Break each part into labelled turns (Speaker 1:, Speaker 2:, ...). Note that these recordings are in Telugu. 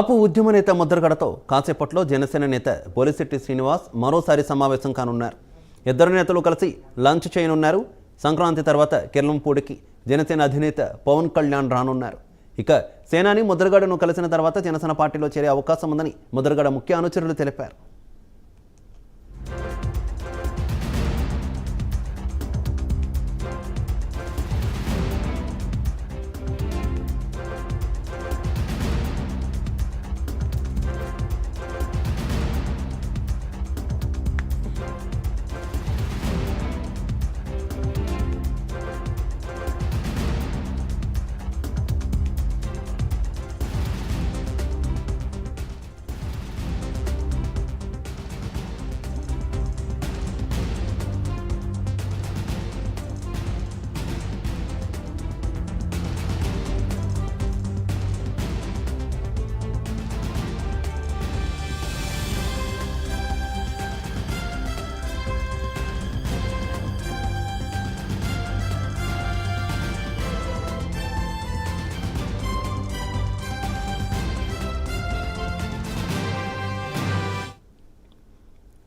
Speaker 1: అప్పు ఉద్యమ నేత ముద్రగడతో కాసేపట్లో జనసేన నేత బోలిశెట్టి శ్రీనివాస్ మరోసారి సమావేశం కానున్నారు. ఇద్దరు నేతలు కలిసి లంచ్ చేయనున్నారు. సంక్రాంతి తర్వాత కిర్లంపూడికి జనసేన అధినేత పవన్ కళ్యాణ్ రానున్నారు. ఇక సేనాని ముద్రగడను కలిసిన తర్వాత జనసేన పార్టీలో చేరే అవకాశం ఉందని ముద్రగడ ముఖ్య అనుచరులు తెలిపారు.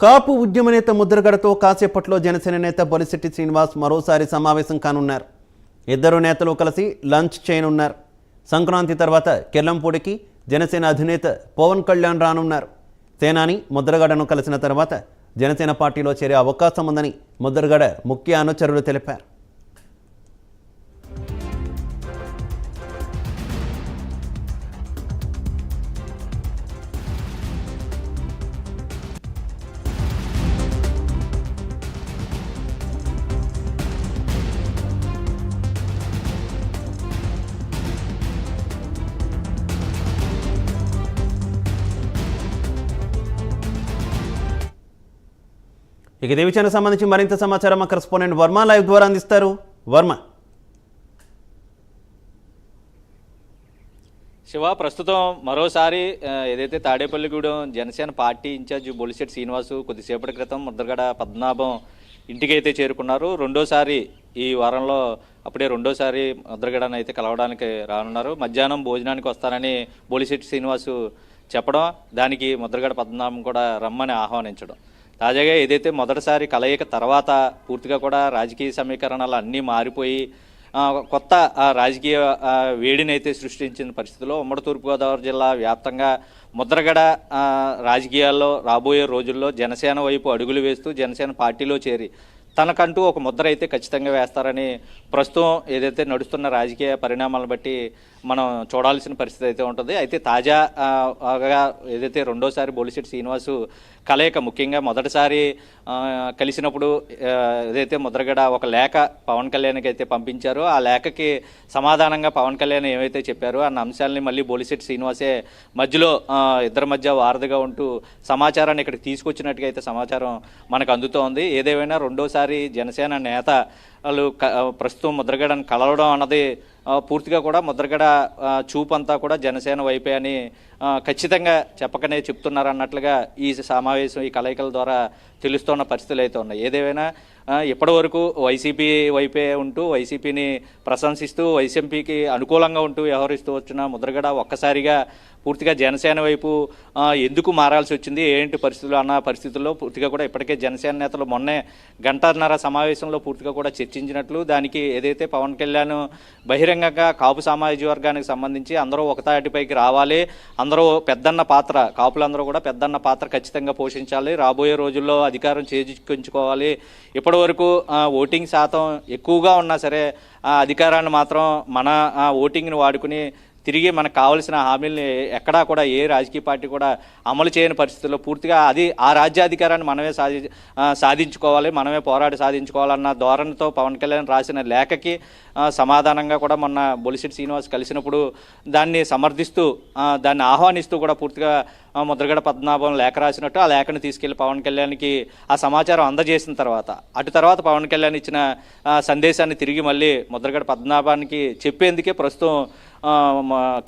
Speaker 1: కాపు ఉద్యమ నేత ముద్రగడతో కాసేపట్లో జనసేన నేత బొలిశెట్టి శ్రీనివాస్ మరోసారి సమావేశం కానున్నారు. ఇద్దరు నేతలు కలిసి లంచ్ చేయనున్నారు. సంక్రాంతి తర్వాత కెల్లంపూడికి జనసేన అధినేత పవన్ కళ్యాణ్ రానున్నారు. సేనాని ముద్రగడను కలిసిన తర్వాత జనసేన పార్టీలో చేరే అవకాశం ఉందని ముద్రగడ ముఖ్య అనుచరులు తెలిపారు. ఇక ఇదే సంబంధించి మరింత సమాచారం మా కరెస్పాండెంట్ వర్మ లైవ్ ద్వారా అందిస్తారు. వర్మ.
Speaker 2: శివ ప్రస్తుతం మరోసారి ఏదైతే Tadepalligudem Janasena party in charge Bolisetti Srinivasu కొద్దిసేపటి క్రితం ముద్రగడ పద్మనాభం ఇంటికైతే చేరుకున్నారు. రెండోసారి ఈ వారంలో అప్పుడే రెండోసారి ముద్రగడను అయితే కలవడానికి రానున్నారు. మధ్యాహ్నం భోజనానికి వస్తారని బొలిశెట్టి శ్రీనివాసు చెప్పడం దానికి ముద్రగడ పద్మనాభం కూడా రమ్మని ఆహ్వానించడం. తాజాగా ఏదైతే మొదటిసారి కలయిక తర్వాత పూర్తిగా కూడా రాజకీయ సమీకరణలు అన్నీ మారిపోయి కొత్త రాజకీయ వేడిని అయితే సృష్టించిన పరిస్థితిలో ఉమ్మడి తూర్పుగోదావరి జిల్లా వ్యాప్తంగా ముద్రగడ రాజకీయాల్లో రాబోయే రోజుల్లో జనసేన వైపు అడుగులు వేస్తూ జనసేన పార్టీలో చేరి తనకంటూ ఒక ముద్ర అయితే ఖచ్చితంగా వేస్తారని ప్రస్తుతం ఏదైతే నడుస్తున్న రాజకీయ పరిణామాలను బట్టి మనం చూడాల్సిన పరిస్థితి అయితే ఉంటుంది. అయితే తాజాగా ఏదైతే రెండోసారి బొలిశెట్టి శ్రీనివాసు కలయిక ముఖ్యంగా మొదటిసారి కలిసినప్పుడు ఏదైతే ముద్రగడ ఒక లేఖ పవన్ కళ్యాణ్కి అయితే పంపించారో ఆ లేఖకి సమాధానంగా పవన్ కళ్యాణ్ ఏమైతే చెప్పారో అన్న అంశాలని మళ్ళీ బోలిశెట్టి శ్రీనివాసే మధ్యలో ఇద్దరి మధ్య వారధిగా ఉంటూ సమాచారాన్ని ఇక్కడికి తీసుకొచ్చినట్టుగా అయితే సమాచారం మనకు అందుతోంది. ఏదేమైనా రెండోసారి జనసేన నేతలు ప్రస్తుతం ముద్రగడను కలవడం అన్నది పూర్తిగా కూడా ముద్రగడ చూపంతా కూడా జనసేన వైపే అని ఖచ్చితంగా చెప్పకనే చెప్తున్నారు అన్నట్లుగా ఈ సమావేశం ఈ కలయికల ద్వారా తెలుస్తున్న పరిస్థితులు అయితే ఉన్నాయి. ఏదేమైనా ఇప్పటి వరకు వైసీపీ వైపే ఉంటూ వైసీపీని ప్రశంసిస్తూ వైసీపీకి అనుకూలంగా ఉంటూ వ్యవహరిస్తూ వచ్చిన ముద్రగడ ఒక్కసారిగా పూర్తిగా జనసేన వైపు ఎందుకు మారాల్సి వచ్చింది ఏంటి పరిస్థితులు అన్న పరిస్థితుల్లో పూర్తిగా కూడా ఇప్పటికే జనసేన నేతలు మొన్నే గంటన్నర సమావేశంలో పూర్తిగా కూడా చర్చించినట్లు దానికి ఏదైతే పవన్ కళ్యాణ్ బహిరంగంగా కాపు సామాజిక వర్గానికి సంబంధించి అందరూ ఒకతాటిపైకి రావాలి అందరూ పెద్దన్న పాత్ర కాపులందరూ కూడా పెద్దన్న పాత్ర ఖచ్చితంగా పోషించాలి రాబోయే రోజుల్లో అధికారం చేజిక్కించుకోవాలి ఇప్పటి వరకు ఓటింగ్ శాతం ఎక్కువగా ఉన్నా సరే ఆ అధికారాన్ని మాత్రం మన ఓటింగ్ని వాడుకుని తిరిగి మనకు కావలసిన హామీల్ని ఎక్కడా కూడా ఏ రాజకీయ పార్టీ కూడా అమలు చేయని పరిస్థితుల్లో పూర్తిగా అది ఆ రాజ్యాధికారాన్ని మనమే సాధి సాధించుకోవాలి మనమే పోరాడి సాధించుకోవాలన్న ధోరణితో పవన్ కళ్యాణ్ రాసిన లేఖకి సమాధానంగా కూడా మొన్న బొలిశెట్టి శ్రీనివాస్ కలిసినప్పుడు దాన్ని సమర్థిస్తూ దాన్ని ఆహ్వానిస్తూ కూడా పూర్తిగా ముద్రగడ పద్మనాభం లేఖ రాసినట్టు ఆ లేఖను తీసుకెళ్ళి పవన్ కళ్యాణ్కి ఆ సమాచారం అందజేసిన తర్వాత అటు తర్వాత పవన్ కళ్యాణ్ ఇచ్చిన సందేశాన్ని తిరిగి మళ్ళీ ముద్రగడ పద్మనాభానికి చెప్పేందుకే ప్రస్తుతం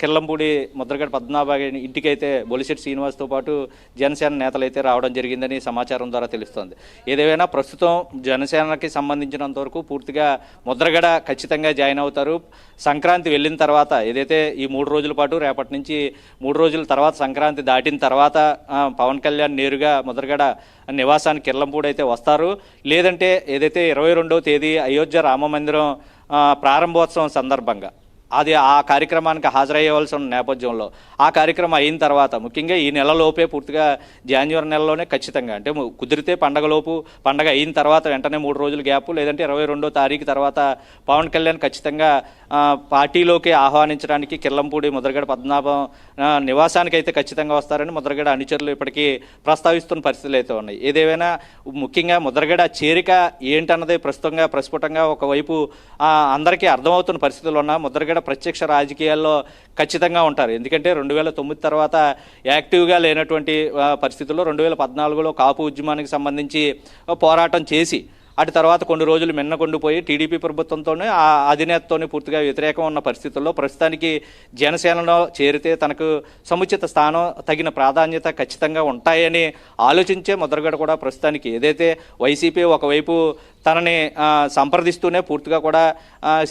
Speaker 2: కిల్లంపూడి కిర్లంపూడి ముద్రగడ పద్మనాభ ఇంటికైతే బొలిశెట్టి శ్రీనివాస్తో పాటు జనసేన నేతలైతే రావడం జరిగిందని సమాచారం ద్వారా తెలుస్తోంది. ఏదేమైనా ప్రస్తుతం జనసేనకి సంబంధించినంత వరకు పూర్తిగా ముద్రగడ ఖచ్చితంగా జాయిన్ అవుతారు. సంక్రాంతి వెళ్ళిన తర్వాత ఏదైతే ఈ మూడు రోజుల పాటు రేపటి నుంచి మూడు రోజుల తర్వాత సంక్రాంతి దాటిన తర్వాత పవన్ కళ్యాణ్ నేరుగా ముద్రగడ నివాసానికి కిర్లంపూడి అయితే వస్తారు. లేదంటే ఏదైతే ఇరవై రెండవ తేదీ అయోధ్య రామ మందిరం ప్రారంభోత్సవం సందర్భంగా అది ఆ కార్యక్రమానికి హాజరయ్యవలసి ఉన్న నేపథ్యంలో ఆ కార్యక్రమం అయిన తర్వాత ముఖ్యంగా ఈ నెలలోపే పూర్తిగా జనవరి నెలలోనే ఖచ్చితంగా అంటే కుదిరితే పండగలోపు పండగ అయిన తర్వాత వెంటనే మూడు రోజులు గ్యాప్ లేదంటే ఇరవై రెండో తారీఖు తర్వాత పవన్ కళ్యాణ్ ఖచ్చితంగా పార్టీలోకి ఆహ్వానించడానికి కిర్లంపూడి ముద్రగడ పద్మనాభం నివాసానికి అయితే ఖచ్చితంగా వస్తారని ముద్రగడ అనుచరులు ఇప్పటికీ ప్రస్తావిస్తున్న పరిస్థితులు అయితే ఉన్నాయి. ఏదేమైనా ముఖ్యంగా ముద్రగడ చేరిక ఏంటన్నది ప్రస్తుతంగా ప్రస్ఫుటంగా ఒకవైపు అందరికీ అర్థమవుతున్న పరిస్థితులు ఉన్న ముద్రగడ ప్రత్యక్ష రాజకీయాల్లో ఖచ్చితంగా ఉంటారు. ఎందుకంటే రెండు వేల తొమ్మిది తర్వాత యాక్టివ్గా లేనటువంటి పరిస్థితుల్లో రెండు వేల పద్నాలుగులో కాపు ఉద్యమానికి సంబంధించి పోరాటం చేసి అటు తర్వాత కొన్ని రోజులు మిన్నకొండిపోయి టీడీపీ ప్రభుత్వంతోనే ఆ అధినేతతోనే పూర్తిగా వ్యతిరేకం ఉన్న పరిస్థితుల్లో ప్రస్తుతానికి జనసేనలో చేరితే తనకు సముచిత స్థానం తగిన ప్రాధాన్యత ఖచ్చితంగా ఉంటాయని ఆలోచించే ముద్రగడ కూడా ప్రస్తుతానికి ఏదైతే వైసీపీ ఒకవైపు తనని సంప్రదిస్తూనే పూర్తిగా కూడా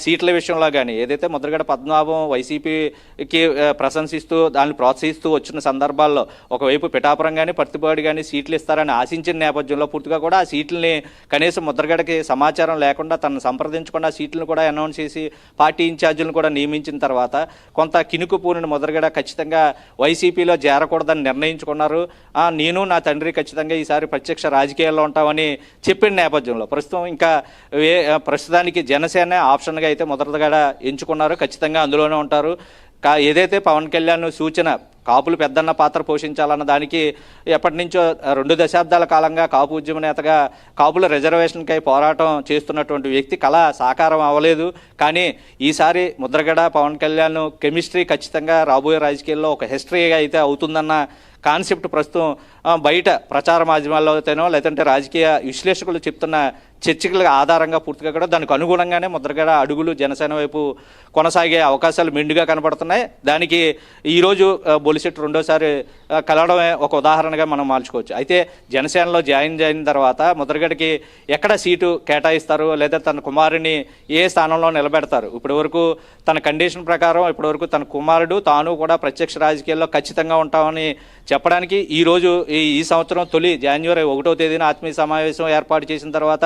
Speaker 2: సీట్ల విషయంలో కానీ ఏదైతే ముద్రగడ పద్మనాభం వైసీపీకి ప్రశంసిస్తూ దాన్ని ప్రోత్సహిస్తూ వచ్చిన సందర్భాల్లో ఒకవైపు పిఠాపురం కానీ పర్తిపాడు కానీ సీట్లు ఇస్తారని ఆశించిన నేపథ్యంలో పూర్తిగా కూడా ఆ సీట్లని కనీసం ముద్రగడకి సమాచారం లేకుండా తనను సంప్రదించకుండా సీట్లను కూడా అనౌన్స్ చేసి పార్టీ ఇన్ఛార్జీలను కూడా నియమించిన తర్వాత కొంత కినుకు పూనిన ముద్రగడ ఖచ్చితంగా వైసీపీలో చేరకూడదని నిర్ణయించుకున్నారు. నేను నా తండ్రి ఖచ్చితంగా ఈసారి ప్రత్యక్ష రాజకీయాల్లో ఉంటామని చెప్పిన నేపథ్యంలో ప్రస్తుతం ఇంకా ప్రస్తుతానికి జనసేన ఆప్షన్గా అయితే మొదటగా ఎంచుకున్నారు. ఖచ్చితంగా అందులోనే ఉంటారు. కా ఏదైతే పవన్ కళ్యాణ్ సూచన కాపులు పెద్దన్న పాత్ర పోషించాలన్న దానికి ఎప్పటి నుంచో రెండు దశాబ్దాల కాలంగా కాపు ఉద్యమ నేతగా కాపుల రిజర్వేషన్కై పోరాటం చేస్తున్నటువంటి వ్యక్తి కళ సాకారం అవ్వలేదు. కానీ ఈసారి ముద్రగడ పవన్ కళ్యాణ్ కెమిస్ట్రీ ఖచ్చితంగా రాబోయే రాజకీయాల్లో ఒక హిస్టరీగా అయితే అవుతుందన్న కాన్సెప్ట్ ప్రస్తుతం బయట ప్రచార మాధ్యమాల్లో అయితేనో లేదంటే రాజకీయ విశ్లేషకులు చెప్తున్న చర్చల ఆధారంగా పూర్తిగా కూడా దానికి అనుగుణంగానే ముద్రగడ అడుగులు జనసేన వైపు కొనసాగే అవకాశాలు మెండుగా కనబడుతున్నాయి దానికి ఈరోజు బొలిసెట్ రెండోసారి కలవడమే ఒక ఉదాహరణగా మనం మార్చుకోవచ్చు. అయితే జనసేనలో జాయిన్ అయిన తర్వాత ముద్రగడకి ఎక్కడ సీటు కేటాయిస్తారు? లేదా తన కుమారుని ఏ స్థానంలో నిలబెడతారు? ఇప్పటి వరకు తన కండిషన్ ప్రకారం ఇప్పటివరకు తన కుమారుడు తాను కూడా ప్రత్యక్ష రాజకీయాల్లో ఖచ్చితంగా ఉంటామని చెప్పడానికి ఈరోజు ఈ ఈ సంవత్సరం తొలి జాన్యువరి ఒకటో తేదీన ఆత్మీయ సమావేశం ఏర్పాటు చేసిన తర్వాత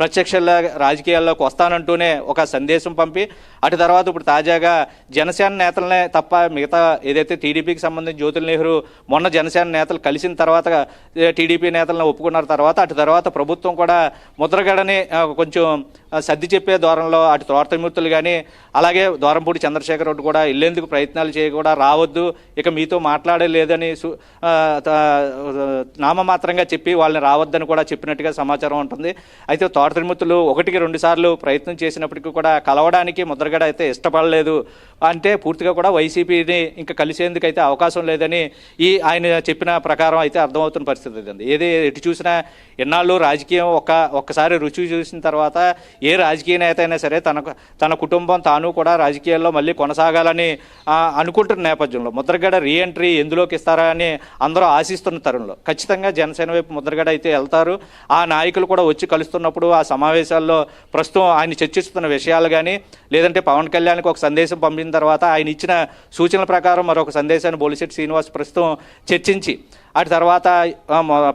Speaker 2: ప్రత్యక్ష రాజకీయాల్లోకి వస్తానంటూనే ఒక సందేశం పంపి అటు తర్వాత ఇప్పుడు తాజాగా జనసేన నేతలనే తప్ప మిగతా ఏదైతే టీడీపీకి సంబంధించి జ్యోతుల నెహ్రూ మొన్న జనసేన నేతలు కలిసిన తర్వాత టీడీపీ నేతలను ఒప్పుకున్న తర్వాత అటు తర్వాత ప్రభుత్వం కూడా ముద్రగడని కొంచెం సర్ది చెప్పే దూరంలో అటు తోటమూర్తులు కానీ అలాగే దూరంపూడి చంద్రశేఖర్ రెడ్డి కూడా వెళ్ళేందుకు ప్రయత్నాలు చేయకుండా రావద్దు ఇక మీతో మాట్లాడలేదని సు- నామమాత్రంగా చెప్పి వాళ్ళని రావద్దని కూడా చెప్పినట్టుగా సమాచారం ఉంటుంది. అయితే తోట తిరుమతులు ఒకటికి రెండు సార్లు ప్రయత్నం చేసినప్పటికీ కూడా కలవడానికి ముద్రగడ అయితే ఇష్టపడలేదు. అంటే పూర్తిగా కూడా వైసీపీని ఇంకా కలిసేందుకు అయితే అవకాశం లేదని ఈ ఆయన చెప్పిన ప్రకారం అయితే అర్థమవుతున్న పరిస్థితి ఉంది. ఏది ఎటు చూసినా ఎన్నాళ్ళు రాజకీయం ఒక ఒక్కసారి రుచి చూసిన తర్వాత ఏ రాజకీయ నేత అయినా సరే తన తన కుటుంబం తాను కూడా రాజకీయాల్లో మళ్ళీ కొనసాగాలని అనుకుంటున్న నేపథ్యంలో ముద్రగడ రీఎంట్రీ ఎందులోకి ఇస్తారా అని అందరూ ఆశిస్తున్న తరుణంలో ఖచ్చితంగా జనసేన వైపు ముద్రగడ అయితే వెళ్తారు. ఆ నాయకులు కూడా వచ్చి కలుస్తున్నప్పుడు ఆ ఆ సమావేశాల్లో ప్రస్తుతం ఆయన చర్చిస్తున్న విషయాలు కానీ లేదంటే పవన్ కళ్యాణ్కి ఒక సందేశం పంపిన తర్వాత ఆయన ఇచ్చిన సూచనల ప్రకారం మరొక సందేశాన్ని బొలిశెట్టి శ్రీనివాస్ ప్రస్తుతం చర్చించి అటు తర్వాత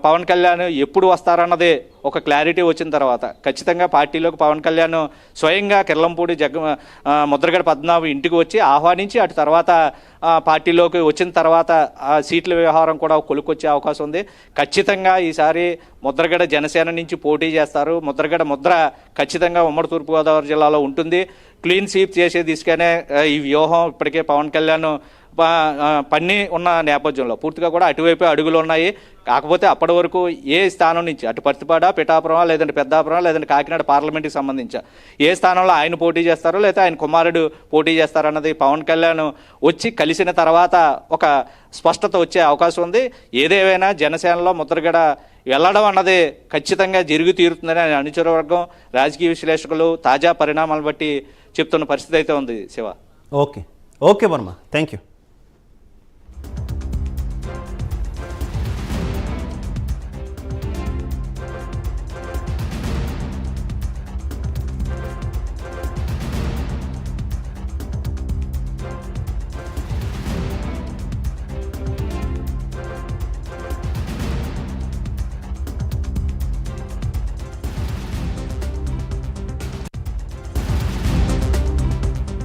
Speaker 2: పవన్ కళ్యాణ్ ఎప్పుడు వస్తారన్నది ఒక క్లారిటీ వచ్చిన తర్వాత. ఖచ్చితంగా పార్టీలోకి పవన్ కళ్యాణ్ స్వయంగా కిర్లంపూడి జగ ముద్రగడ పద్మనాభం ఇంటికి వచ్చి ఆహ్వానించి అటు తర్వాత పార్టీలోకి వచ్చిన తర్వాత ఆ సీట్ల వ్యవహారం కూడా కొలుకొచ్చే అవకాశం ఉంది. ఖచ్చితంగా ఈసారి ముద్రగడ జనసేన నుంచి పోటీ చేస్తారు. ముద్రగడ ముద్ర ఖచ్చితంగా ఉమ్మడి తూర్పుగోదావరి జిల్లాలో ఉంటుంది. క్లీన్ స్వీప్ చేసే దిశగానే ఈ వ్యూహం ఇప్పటికే పవన్ కళ్యాణ్ పన్ని ఉన్న నేపథ్యంలో పూర్తిగా కూడా అటువైపే అడుగులు ఉన్నాయి. కాకపోతే అప్పటి వరకు ఏ స్థానం నుంచి అటు పర్తిపాడ పిఠాపురం లేదంటే పెద్దాపురం లేదంటే కాకినాడ పార్లమెంట్కి సంబంధించి ఏ స్థానంలో ఆయన పోటీ చేస్తారో లేదా ఆయన కుమారుడు పోటీ చేస్తారన్నది పవన్ కళ్యాణ్ వచ్చి కలిసిన తర్వాత ఒక స్పష్టత వచ్చే అవకాశం ఉంది. ఏదేమైనా జనసేనలో ముద్రగడ వెళ్ళడం అన్నది ఖచ్చితంగా జరిగి తీరుతుందని ఆయన అనుచరవర్గం రాజకీయ విశ్లేషకులు తాజా పరిణామాలు బట్టి చెప్తున్న పరిస్థితి అయితే ఉంది Siva.
Speaker 1: Okay. Okay Varma thank you